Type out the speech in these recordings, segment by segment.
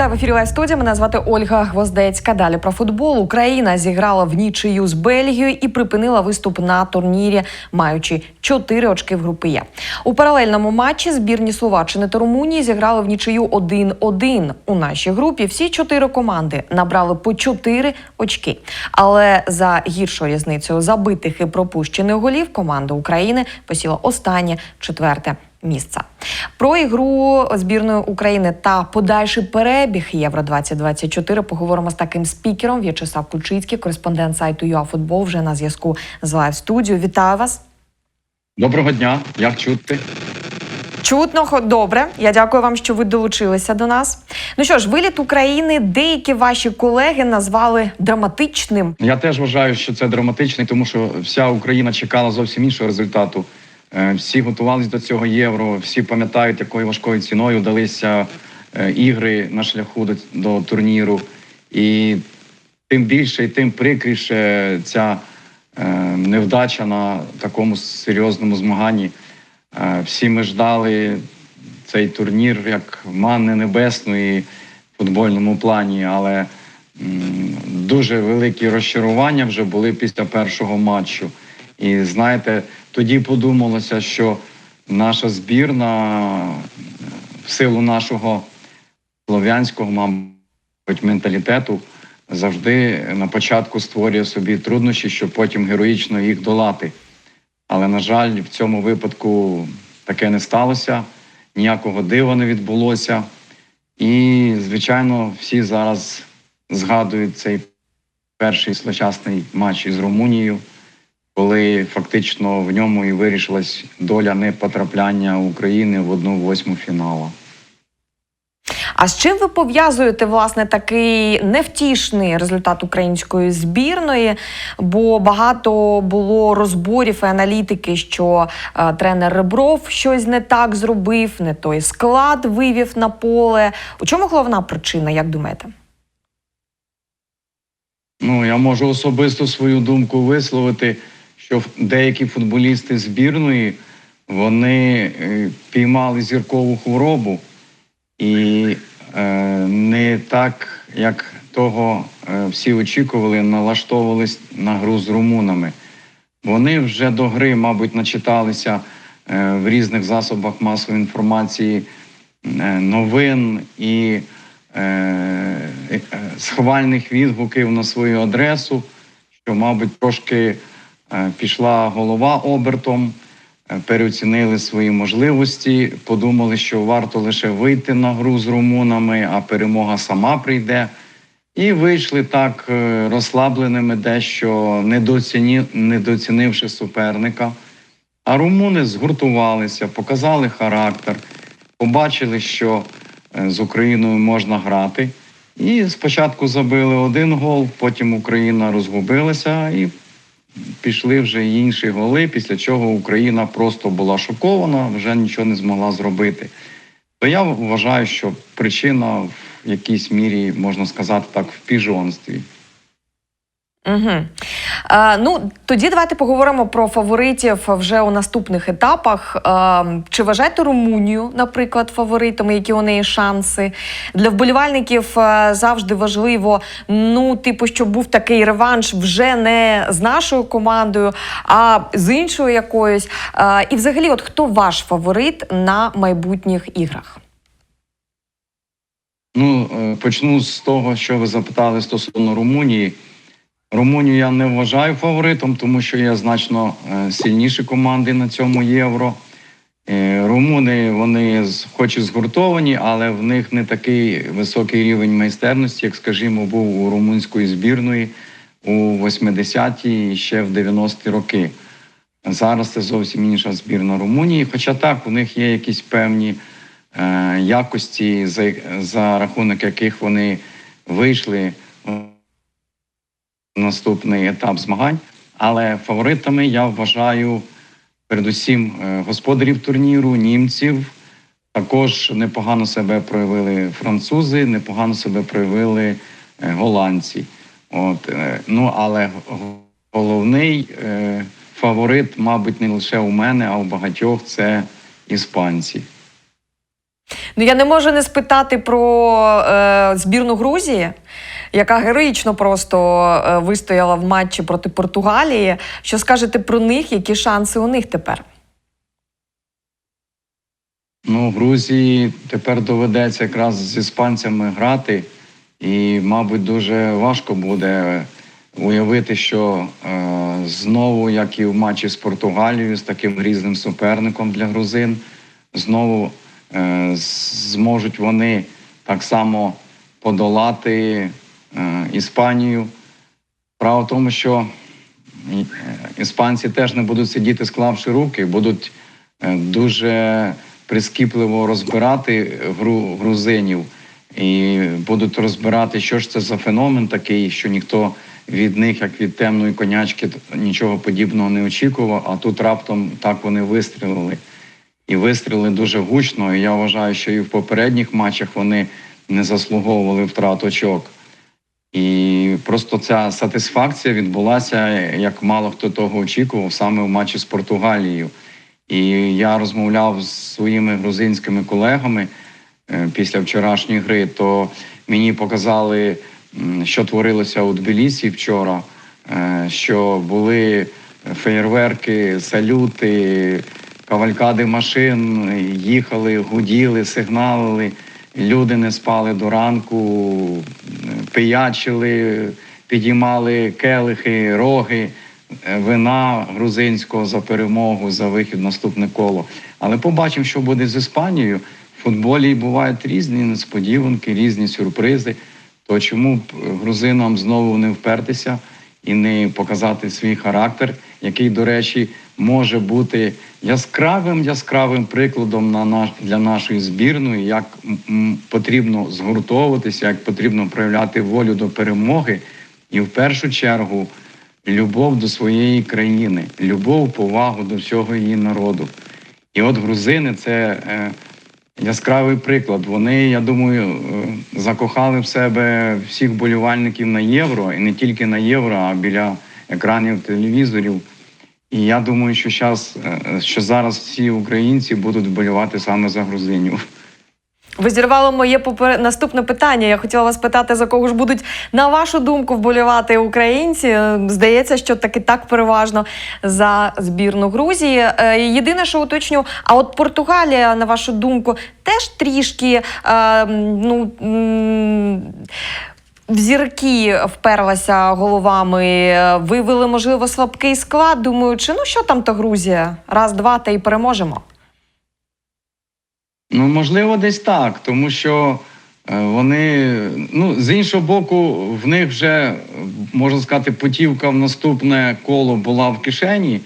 Вітаю в ефірі Лайв студія. Мене звати Ольга Гвоздецька. Далі про футбол. Україна зіграла в нічию з Бельгією і припинила виступ на турнірі, маючи 4 очки в групи Є. У паралельному матчі збірні Словаччини та Румунії зіграли в нічию 1-1. У нашій групі всі чотири команди набрали по 4 очки. Але за гіршою різницею забитих і пропущених голів команда України посіла останнє четверте місце. Про ігру збірної України та подальший перебіг Євро 2024 поговоримо з таким спікером. В'ячеслав Кульчицький, кореспондент сайту ЮАФутбол, вже на зв'язку з лайв студією. Вітаю вас. Доброго дня, як чути? Чутно, добре. Я дякую вам, що ви долучилися до нас. Ну що ж, виліт України деякі ваші колеги назвали драматичним. Я теж вважаю, що це драматично, тому що вся Україна чекала зовсім іншого результату. Е, Всі готувалися до цього євро, всі пам'ятають, якою важкою ціною далися е, ігри на шляху до, до турніру. І тим більше і тим прикріше ця е, невдача на такому серйозному змаганні. Всі ми ждали цей турнір як манни небесної в футбольному плані, але дуже великі розчарування вже були після першого матчу. І знаєте, тоді подумалося, що наша збірна е, в силу нашого слов'янського, мабуть, менталітету завжди на початку створює собі труднощі, щоб потім героїчно їх долати. Але, на жаль, в цьому випадку таке не сталося, ніякого дива не відбулося. І, звичайно, всі зараз згадують цей перший злочасний матч із Румунією, коли фактично в ньому і вирішилась доля непотрапляння України в одну восьму фіналу. А з чим ви пов'язуєте власне такий невтішний результат української збірної? Бо багато було розборів і аналітики, що е, тренер Ребров щось не так зробив, не той склад вивів на поле. У чому головна причина, як думаєте? Ну, я можу особисто свою думку висловити, що деякі футболісти збірної вони е, піймали зіркову хворобу і е, не так, як того е, всі очікували, налаштовувались на гру з румунами. Вони вже до гри, мабуть, начиталися в різних засобах масової інформації новин і схвальних відгуків на свою адресу, що, мабуть, трошки пішла голова обертом, е, переоцінили свої можливості, подумали, що варто лише вийти на гру з румунами, а перемога сама прийде. І вийшли так е, розслабленими, дещо недооціні... недооцінивши суперника. А румуни згуртувалися, показали характер, побачили, що е, з Україною можна грати. І спочатку забили один гол, потім Україна розгубилася і пішли вже інші голи, після чого Україна просто була шокована, вже нічого не змогла зробити. То я вважаю, що причина в якійсь мірі, можна сказати так, в піжонстві. Угу. Е, ну, тоді давайте поговоримо про фаворитів вже у наступних етапах. Е, чи вважаєте Румунію, наприклад, фаворитом, які у неї шанси? Для вболівальників завжди важливо, ну, типу, щоб був такий реванш вже не з нашою командою, а з іншою якоюсь. Е, і взагалі, от хто ваш фаворит на майбутніх іграх? Ну, е, почну з того, що ви запитали стосовно Румунії. Румунію я не вважаю фаворитом, тому що є значно е, сильніші команди на цьому євро. Е, Румуни, вони хоч і згуртовані, але в них не такий високий рівень майстерності, як, скажімо, був у румунської збірної у 80-ті і ще в 90-ті роки. Зараз це зовсім інша збірна Румунії. Хоча так, у них є якісь певні е, якості, за, за рахунок яких вони вийшли наступний етап змагань. Але фаворитами я вважаю передусім е, господарів турніру, німців. Також непогано себе проявили французи, непогано себе проявили е, голландці. От, е, ну, але головний фаворит, мабуть, не лише у мене, а у багатьох це іспанці. Ну я не можу не спитати про е, збірну Грузії, яка героїчно просто е, вистояла в матчі проти Португалії. Що скажете про них? Які шанси у них тепер? Ну, Грузії тепер доведеться якраз з іспанцями грати, і, мабуть, дуже важко буде уявити, що е, знову, як і в матчі з Португалією, з таким грізним суперником для грузин, знову е, зможуть вони так само подолати Іспанію. Справа в тому, що е, іспанці теж не будуть сидіти, склавши руки, будуть е, дуже прискіпливо розбирати гру грузинів і будуть розбирати, що ж це за феномен такий, що ніхто від них, як від темної конячки, нічого подібного не очікував. А тут раптом так вони вистрілили. І вистріли дуже гучно. І я вважаю, що і в попередніх матчах вони не заслуговували втрат очок. І просто ця сатисфакція відбулася, як мало хто того очікував, саме в матчі з Португалією. І я розмовляв з своїми грузинськими колегами е, після вчорашньої гри, то мені показали, що творилося у Тбілісі вчора, е, що були феєрверки, салюти, кавалькади машин, їхали, гуділи, сигналили. Люди не спали до ранку, пиячили, підіймали келихи, роги, е, вина грузинського за перемогу, за вихід в наступне коло. Але побачимо, що буде з Іспанією. В футболі бувають різні несподіванки, різні сюрпризи. То чому б грузинам знову не впертися і не показати свій характер, який, до речі, може бути яскравим яскравим прикладом на наш для нашої збірної, як потрібно згуртовуватися, як потрібно проявляти волю до перемоги, і в першу чергу любов до своєї країни, любов, повагу до всього її народу. І от грузини це е, яскравий приклад. Вони, я думаю, е, закохали в себе всіх болівальників на євро, і не тільки на євро, а біля екранів телевізорів. І я думаю, що щас, е, що зараз всі українці будуть вболівати саме за грузинів. Ви зірвали моє попер... наступне питання. Я хотіла вас питати, за кого ж будуть, на вашу думку, вболівати українці. Е, Здається, що таки так переважно за збірну Грузії. Е, Єдине, що уточню, а от Португалія, на вашу думку, теж трішки ну. В зірки вперлася головами, е, вивели, можливо, слабкий склад, думаючи, ну що там то Грузія? Раз, два, та й переможемо. Ну, можливо, десь так, тому що е, вони, ну, з іншого боку, в них вже, можна сказати, путівка в наступне коло була в кишені,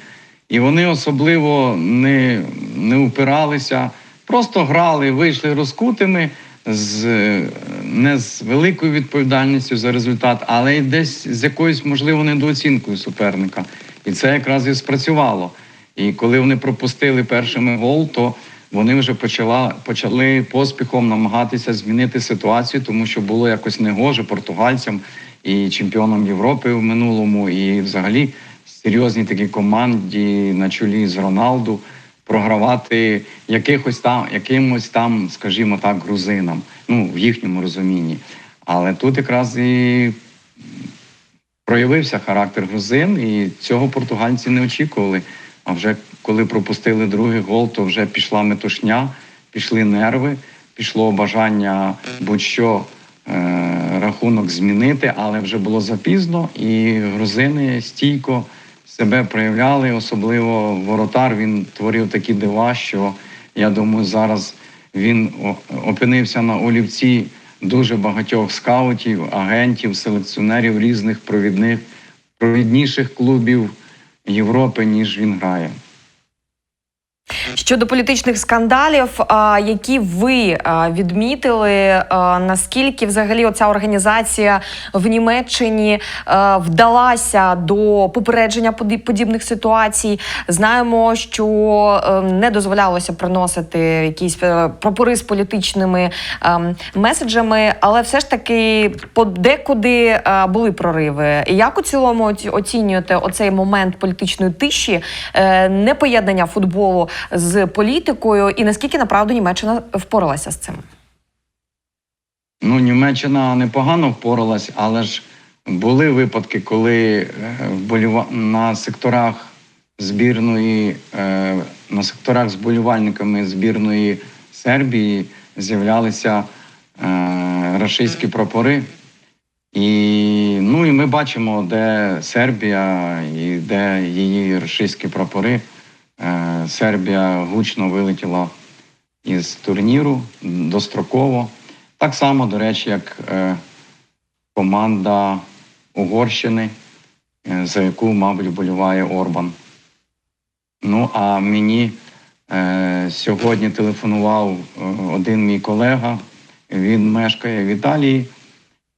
і вони особливо не, не упиралися, просто грали, вийшли розкутими, з, не з великою відповідальністю за результат, але й десь з якоюсь, можливо, недооцінкою суперника. І це якраз і спрацювало. І коли вони пропустили першими гол, то вони вже почала, почали поспіхом намагатися змінити ситуацію, тому що було якось негоже португальцям і чемпіонам Європи в минулому, і взагалі серйозній такій команді на чолі з Роналду програвати якихось там, якимось там, скажімо так, грузинам, ну в їхньому розумінні. Але тут якраз і проявився характер грузин, і цього португальці не очікували. А вже коли пропустили другий гол, то вже пішла метушня, пішли нерви, пішло бажання будь-що е, рахунок змінити, але вже було запізно, і грузини стійко себе проявляли, особливо воротар. Він творив такі дива, що я думаю, зараз він опинився на олівці дуже багатьох скаутів, агентів, селекціонерів різних провідних, провідніших клубів Європи, ніж він грає. Щодо політичних скандалів, які ви відмітили, наскільки взагалі оця організація в Німеччині вдалася до попередження поді- подібних ситуацій? Знаємо, що е, не дозволялося приносити якісь е, прапори з політичними ем, меседжами, але все ж таки подекуди е, були прориви. Як у цілому оці- оцінюєте оцей момент політичної тиші, е, непоєднання футболу з політикою, і наскільки направду Німеччина впоралася з цим? Ну, Німеччина непогано впоралась, але ж були випадки, коли е, на секторах збірної, е, на секторах з болівальниками збірної Сербії з'являлися е, рашистські прапори. І, ну, і ми бачимо, де Сербія і де її рашистські прапори. Сербія гучно вилетіла із турніру достроково. Так само, до речі, як е, команда Угорщини, е, за яку, мабуть, вболіває Орбан. Ну, а мені е, сьогодні телефонував один мій колега, він мешкає в Італії,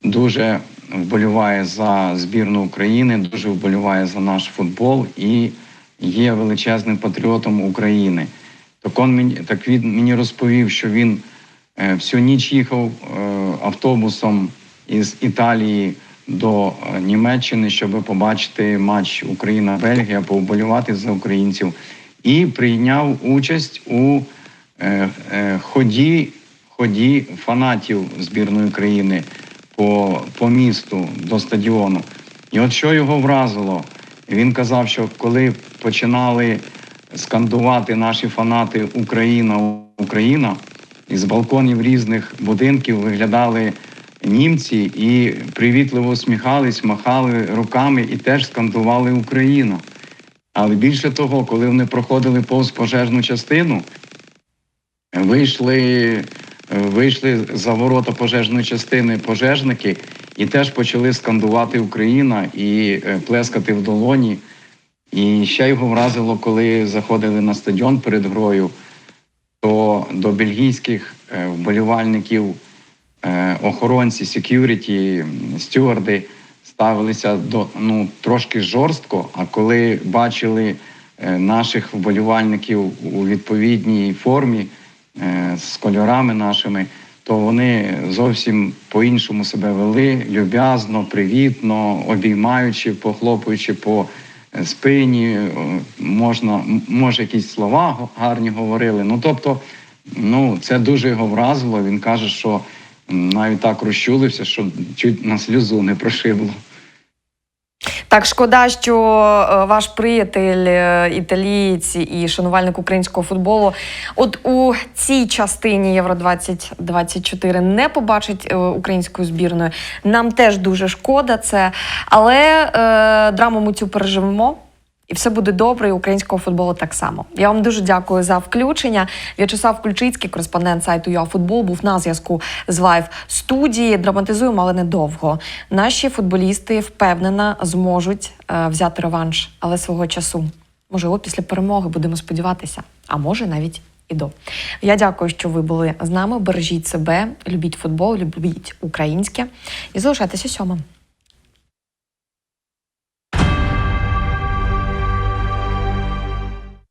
дуже вболіває за збірну України, дуже вболіває за наш футбол і є величезним патріотом України. Так, он мені, так він мені розповів, що він е, всю ніч їхав е, автобусом із Італії до е, Німеччини, щоб побачити матч Україна-Бельгія, повболівати за українців, і прийняв участь у ході, ході фанатів збірної країни по, по місту до стадіону. І от що його вразило, він казав, що коли починали скандувати наші фанати Україна, Україна, із балконів різних будинків виглядали німці і привітливо усміхались, махали руками і теж скандували Україна. Але більше того, коли вони проходили повз пожежну частину, вийшли, вийшли за ворота пожежної частини пожежники і теж почали скандувати Україна і е, плескати в долоні. І ще його вразило, коли заходили на стадіон перед грою, то до бельгійських е, вболівальників е, охоронці, секюріті, стюарди ставилися до ну трошки жорстко. А коли бачили е, наших вболівальників у відповідній формі з кольорами нашими, то вони зовсім по-іншому себе вели, люб'язно, привітно, обіймаючи, похлопуючи по спині, е, можна, може, якісь слова гарні говорили. Ну тобто, ну це дуже його вразило. Він каже, що навіть так розчулився, що чуть на сльозу не прошибло. Так, шкода, що е, ваш приятель, е, італієць і шанувальник українського футболу, от у цій частині Євро 2024 не побачить е, українською збірною. Нам теж дуже шкода це, але е, драму ми цю переживемо. І все буде добре, і українського футболу так само. Я вам дуже дякую за включення. В'ячеслав Ключицький, кореспондент сайту ЮАФутбол, був на зв'язку з лайв студії. Драматизуємо, але недовго. Наші футболісти впевнена зможуть е, взяти реванш, але свого часу. Можливо, після перемоги будемо сподіватися, а може навіть і до. Я дякую, що ви були з нами. Бережіть себе, любіть футбол, любіть українське і залишайтеся сьомим.